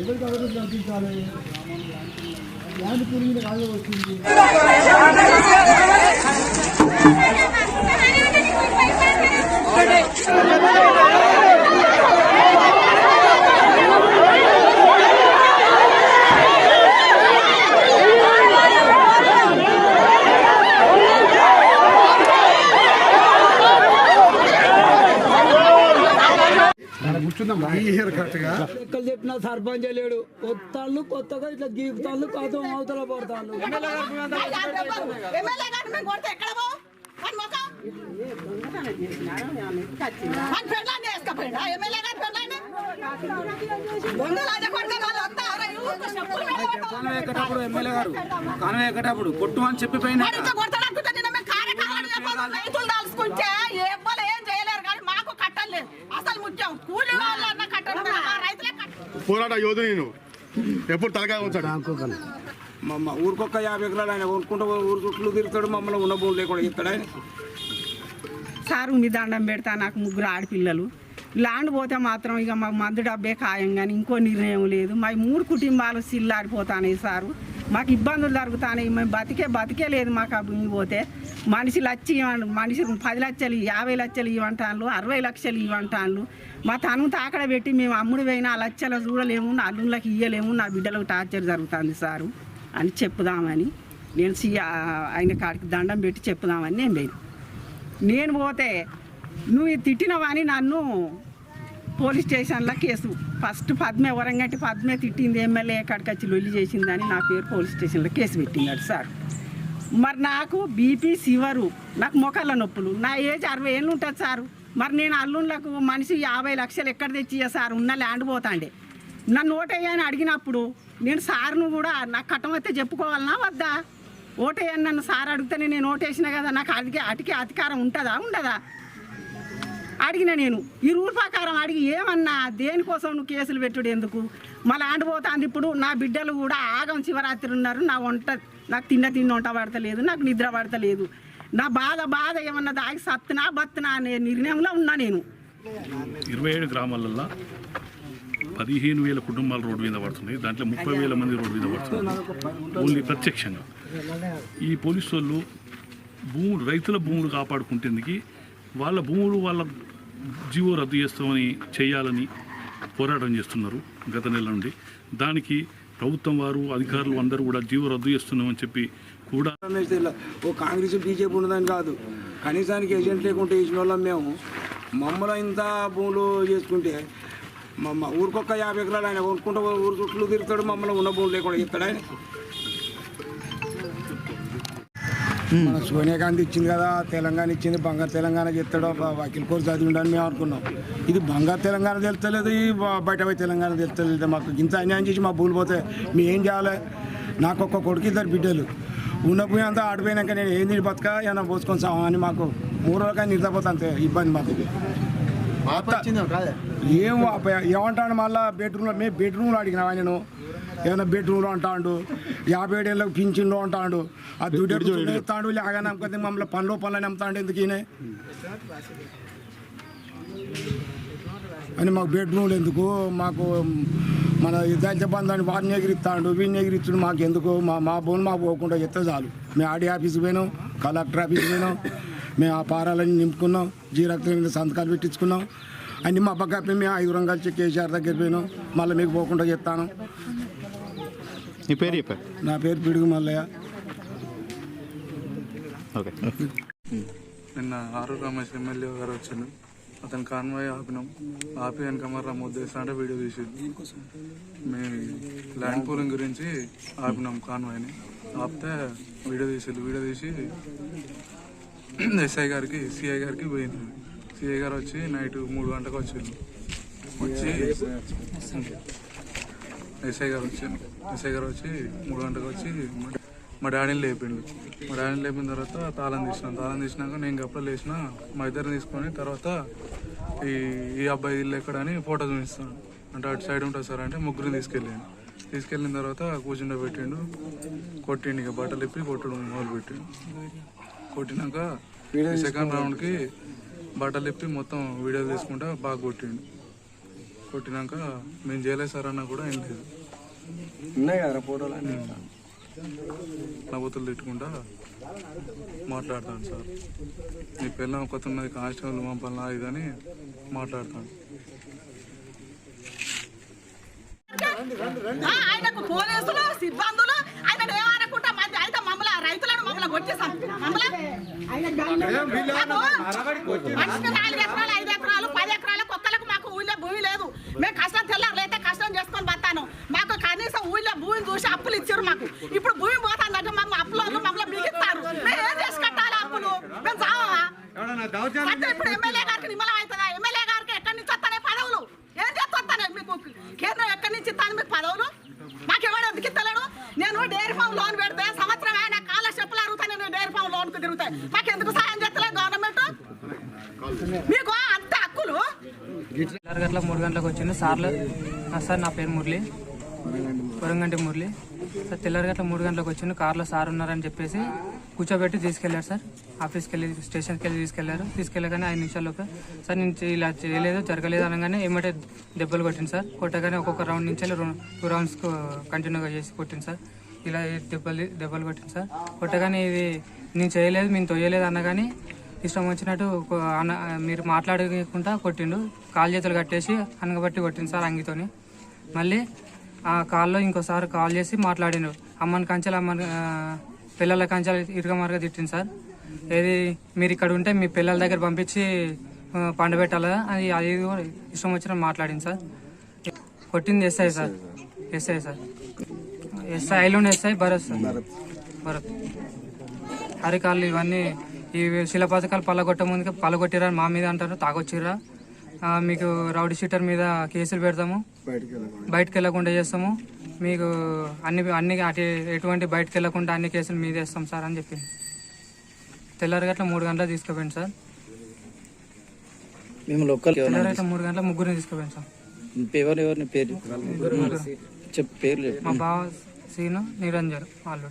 ఎవరికి అభివృద్ధి కల్పించాలి ల్యాండ్ పూలింగ్ కాదు చెప్పినా సర్పంచ్ లేడు కొత్తాళ్ళు కొత్తగా ఇట్లా గీపుతాళ్ళు కొత్త అవతల పడతాళ్ళు ఎమ్మెల్యే గారిని మేము కొడితే ఎక్కడ పోవు? వాడి ముఖం? వాడి పెళ్ళాన్ని వేసుకపోయిండా? ఎమ్మెల్యే గారి పెళ్ళాన్ని? దొంగలాగా కొడితే వాళ్ళు వస్తారా? ఈ ఊరికి చెప్పులు మీద కొడతారు. కానం ఎక్కటప్పుడు ఎమ్మెల్యే గారు కానం ఎక్కటప్పుడు కొట్టు అని చెప్పిపోయినా వాడు ఇంత కొడతాడు అనుకుంటే నిన్న మేము కార్యక్రమాలు చెప్పాలి. రైతులు దాల్చుకుంటే ఎవ్వరు ఏం చేయలేరు కానీ మాకు కట్టలేదు అసలు ముఖ్యం కూలి వాళ్ళన్న కట్టడం మా రైతులే కట్టాలి పోరాట యోధు నేను. ఎప్పుడు తలకాయ ఉంచాడు. మమ్మ ఊరికొక్క యాభై ఎకరాలు ఆయన కొనుక్కుంటూ ఊరు చుట్టూ తిరుగుతాడు మమ్మల్ని ఉన్న భూములు లేకుండా ఇస్తాడు ఆయన. సారు మీ దండం పెడతా నాకు ముగ్గురు ఆడపిల్లలు. ల్యాండ్ పోతే మాత్రం ఇక మాకు మందు డబ్బే ఖాయం కానీ ఇంకో నిర్ణయం లేదు. మా మూడు కుటుంబాలు సిల్లాడిపోతాయి సారు. మాకు ఇబ్బందులు జరుగుతాయి మేము బతికే బతికే లేదు మాకు ఆ భూమి పోతే. మనుషులు వచ్చి ఇవ్వండి మనుషులు పది లక్షలు యాభై లక్షలు ఇవ్వంటాను అరవై లక్షలు ఇవ్వంటాను మా తను తాకడ పెట్టి మేము అమ్ముడు పోయినా ఆ లక్షలు చూడలేము నా అల్లుళ్ళకి ఇయ్యలేము నా బిడ్డలకు టార్చర్ జరుగుతుంది సారు అని చెప్పుదామని నేను సి ఆయన కాడికి దండం పెట్టి చెప్పుదామని నేను పోయి నేను పోతే నువ్వు తిట్టినవని నన్ను పోలీస్ స్టేషన్లో కేసు. ఫస్ట్ పద్మే వరంగంటి పద్మే తిట్టింది ఎమ్మెల్యే ఎక్కడికి వచ్చి లొల్లి చేసిందని నా పేరు పోలీస్ స్టేషన్లో కేసు పెట్టినాడు సార్. మరి నాకు బీపీ సివరు నాకు మొక్కల నొప్పులు. నా ఏజ్ అరవై ఏళ్ళు ఉంటుంది సారు. మరి నేను అల్లుళ్ళకు మనిషి యాభై లక్షలు ఎక్కడ తెచ్చియా సార్? ఉన్న ల్యాండ్ పోతాండే. నన్ను ఓటేయని అడిగినప్పుడు నేను సార్ను కూడా నాకు కట్టమైతే చెప్పుకోవాలనా వద్దా? ఓటేయని నన్ను సార్ అడిగితేనే నేను ఓటేసిన కదా నాకు అడిగే అటుకే అధికారం ఉంటుందా? ఉండదా? అడిగిన నేను ఈ రూల్ ప్రకారం అడిగి ఏమన్నా దేనికోసం నువ్వు కేసులు పెట్టుడు ఎందుకు? మళ్ళీ ఆండిపోతుంది ఇప్పుడు నా బిడ్డలు కూడా ఆగం శివరాత్రి ఉన్నారు నా వంట నాకు తిన్న తిన్న వంట పడతలేదు నాకు నిద్ర పడతలేదు. నా బాధ బాధ ఏమన్నా దాగి సత్తునా బత్తునా అనే నిర్ణయంలో ఉన్నా నేను. ఇరవై ఏడు గ్రామాలల్లో పదిహేను వేల కుటుంబాలు రోడ్డు మీద పడుతున్నాయి. దాంట్లో ముప్పై వేల మంది రోడ్డు మీద పడుతున్నారు. ఓన్లీ ప్రత్యక్షంగా. ఈ పోలీసు వాళ్ళు భూములు రైతుల భూములు కాపాడుకుంటేందుకు వాళ్ళ భూములు వాళ్ళ జీవో రద్దు చేస్తామని చేయాలని పోరాటం చేస్తున్నారు గత నెల నుండి. దానికి ప్రభుత్వం వారు అధికారులు అందరూ కూడా జీవో రద్దు చేస్తున్నామని చెప్పి కూడా ఓ కాంగ్రెస్ బీజేపీ ఉన్నదని కాదు. కనీసానికి ఏజెంట్ లేకుంటే వేసిన వాళ్ళం మేము. మమ్మల్ని ఇంత భూములు చేసుకుంటే మమ్మ ఊరికొక్క యాభై ఎకరాలు ఆయన కొనుక్కుంటూ ఊరు చుట్టూ తిరుగుతాడు మమ్మల్ని ఉన్న భూములు లేకుండా ఇస్తాడు ఆయన. మన సోనియా గాంధీ ఇచ్చింది కదా తెలంగాణ ఇచ్చింది బంగారు తెలంగాణ చెప్తాడు వకీల్ కోర్సు చదివి ఉండని మేము అనుకున్నాం. ఇది బంగారు తెలంగాణ తెలుస్తలేదు ఈ బయట పోయి తెలంగాణ తెలుస్తలేదు మాకు. ఇంత అన్యాయం చేసి మా భూములు పోతే మేము ఏం చేయాలి? నాకు ఒక్క కొడుకు ఇద్దరు బిడ్డలు. ఉన్న భూమి అంతా ఆడిపోయినాక నేను ఏం తిని బతక ఏమైనా పోసుకొని సామా అని మాకు మూడు రోజులకి నిద్రపోతే అంతే ఇబ్బంది మాకు ఏం ఏమంటాడు మళ్ళా బెడ్రూమ్లో మేము బెడ్రూమ్లో అడిగినా ఆయనను ఏమైనా బెడ్రూమ్లో అంటాడు యాభై ఏడేళ్ళకి పింఛన్లో అంటాడు ఆ దుడ్డు ఎత్తాడు లేక నమ్మకం మమ్మల్ని పనులు పనులు నమ్ముతాడు ఎందుకు ఈయన? అని మాకు బెడ్రూమ్లు ఎందుకు? మాకు మన దళిత బంధాన్ని వారిని ఎగిరిస్తాడు వీడిని ఎగిరిస్తాడు మాకు ఎందుకు మా మా బోన్ మాకు పోకుండా చెప్తే చాలు. మేము ఆడి ఆఫీస్కి పోయినాం కలెక్టర్ ఆఫీస్కి పోయినాం మేము ఆ పారాలన్నీ నింపుకున్నాం జీరక్తం సంతకాలు పెట్టించుకున్నాం. అన్ని మా పక్కపై మేము ఐదు రంగాలు చెక్ కేసీఆర్ దగ్గర పోయినాం. మళ్ళీ మీకు పోకుండా చెప్తాను. నీ పేరు చెప్పారు నా పేరు పిడుగు మల్లయ్య. ఓకే. నిన్న ఆరు రమేష్ ఎమ్మెల్యే గారు వచ్చిండు. అతను కాన్వాయ్ ఆపినాం. ఆపి వెనక మర్రా ముద్దేస్తా అంటే వీడియో తీసి మీ ల్యాండ్ పూలింగ్ గురించి ఆపినాం కాన్వాయ్ని. ఆపితే వీడియో తీసి వీడియో తీసి ఎస్ఐ గారికి సిఐ గారికి పోయింది సిఐ గారు వచ్చి నైట్ మూడు గంటలకు వచ్చిండు. వచ్చి ఎస్ఐ గారు వచ్చాను ఎస్ఐ గారు వచ్చి మూడు గంటలకు వచ్చి మా- డాడీని లేపిండు. మా డాడీని లేపిన తర్వాత తాళం తీసినాం. తాళం తీసినాక నేను గప్పలు లేచిన మా ఇద్దరిని తీసుకొని తర్వాత ఈ ఈ అబ్బాయి ఇల్లు ఎక్కడని ఫోటో చూపిస్తాను. అంటే అటు సైడ్ ఉంటుంది సార్ అంటే ముగ్గురిని తీసుకెళ్ళాను తీసుకెళ్ళిన తర్వాత కూర్చుండ పెట్టిండు. కొట్టిండు ఇక బట్టలు ఇప్పి కొట్టడం మొదలు పెట్టిండు. కొట్టినాక సెకండ్ రౌండ్కి బట్టలు ఇప్పి మొత్తం వీడియో తీసుకుంటా బాగా కొట్టిండు. కొట్టినాక మేము చేయలేదు సార్ అన్న కూడా ఏం లేదు. ఉన్నాయి కదా ఫోటోలు అన్నీ? నవ్వుతులు తిట్టుకుంటా మాట్లాడతాను సార్. నీ పిల్లం కొత్త ఉన్నది కానిస్టేబుల్ పంపాలనా ఇదని మాట్లాడతాను. ఆ, ఆయనకు పోలీసులు సిబ్బందులు ఆయన ఏమనుకుంటా మంది అయితే మమ్మల్ని రైతులను మమ్మల్ని కొట్టేసాం మమ్మల్ని మనిషికి నాలుగు ఎకరాలు ఐదు ఎకరాలు పది ఎకరాలు కుక్కలకు మాకు ఊళ్ళో భూమి లేదు. మేము కష్టం తెల్లారు లేతే కష్టం చేసుకొని బతాను. మాకు కనీసం ఊళ్ళో భూమిని చూసి అప్పులు ఇచ్చారు మాకు. ఇప్పుడు భూమి పోతుందంటే మమ్మల్ని అప్పులు మమ్మల్ని మిగిస్తారు మేము ఏం చేసి కట్టాలి అప్పులు? మేము చావా ఇప్పుడు ఎమ్మెల్యే గారికి నిమ్మలం అవుతుందా? ఎమ్మెల్యే గారికి ఎక్కడి నుంచి వస్తానే పదవులు? ఏం చేస్తానే మీకు? కేంద్రం ఎక్కడి నుంచి ఇస్తాను మీకు పదవులు? మాకు ఎవడు ఎందుకు నేను డైరీ ఫామ్ లోన్ పెడితే సంవత్సరం అయినా కాళ్ళ చెప్పులు అరుగుతాను నేను డైరీ ఫామ్ లోన్కు తిరుగుతాయి మాకు ఎందుకు సాయం మీకు అంత హక్కులు? ఆరు గంటల మూడు గంటలకు వచ్చింది సార్లు సార్ నా పేరు మురళి. వరంగంటి మురళి. సార్ తెల్లారి గట్ల మూడు గంటలకు వచ్చింది కార్లో సార్ ఉన్నారని చెప్పేసి కూర్చోబెట్టి తీసుకెళ్ళారు సార్. ఆఫీస్కి వెళ్ళి స్టేషన్కి వెళ్ళి తీసుకెళ్ళారు. తీసుకెళ్ళగానే ఐదు నిమిషాల్లోపు సార్ నేను ఇలా చేయలేదు జరగలేదు అనగానే ఏమంటే దెబ్బలు కొట్టింది సార్. కొట్టగానే ఒక్కొక్క రౌండ్ నుంచి టూ రౌండ్స్ కంటిన్యూగా చేసి కొట్టింది సార్. ఇలా దెబ్బలు దెబ్బలు కొట్టింది సార్. కొట్టగానే ఇది నేను చేయలేదు మేము తొయ్యలేదు అనగానే ఇష్టం వచ్చినట్టు మీరు మాట్లాడకుండా కొట్టిండు. కాలు చేతులు కట్టేసి అనగబట్టి కొట్టిండు సార్ అంగితోని. మళ్ళీ ఆ కాల్లో ఇంకోసారి కాల్ చేసి మాట్లాడిండు. అమ్మని కంచెలు అమ్మని ఆ, పిల్లల కంచెలు ఇరుగమరుగా తిట్టింది సార్. ఏది మీరు ఇక్కడ ఉంటే మీ పిల్లల దగ్గర పంపించి పండబెట్టాలా? అది అది ఇష్టం వచ్చిన మాట్లాడింది సార్. కొట్టింది SI sir. SI sir. SI alone SI Bharat sir. Bharat. అరికాళ్ళు ఇవన్నీ ఈ శిల పథకాలు పల్లగొట్ట ముందుకే పల్లగొట్టిరా మా మీద అంటారు తాగొచ్చిర్రా. ఆ, మీకు రౌడీ షీటర్ మీద కేసులు పెడతాము. బయటకు వెళ్ళకుండా చేస్తాము. మీకు అన్ని అన్ని అటు ఎటువంటి బయటకు వెళ్ళకుండా అన్ని కేసులు మీద వేస్తాం సార్ అని చెప్పింది. తెల్లారి గట్ల మూడు గంటలకు తీసుకుపోయింది సార్. మేము లోకల్ తెల్లారి గట్ల మూడు గంటల ముగ్గురిని తీసుకుపోయింది సార్. ఎవరు ఎవరిని పేరు? చెప్పు పేర్లు మా బావ సీను నిరంజన్ వాళ్ళు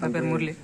నా పేరు మురళి.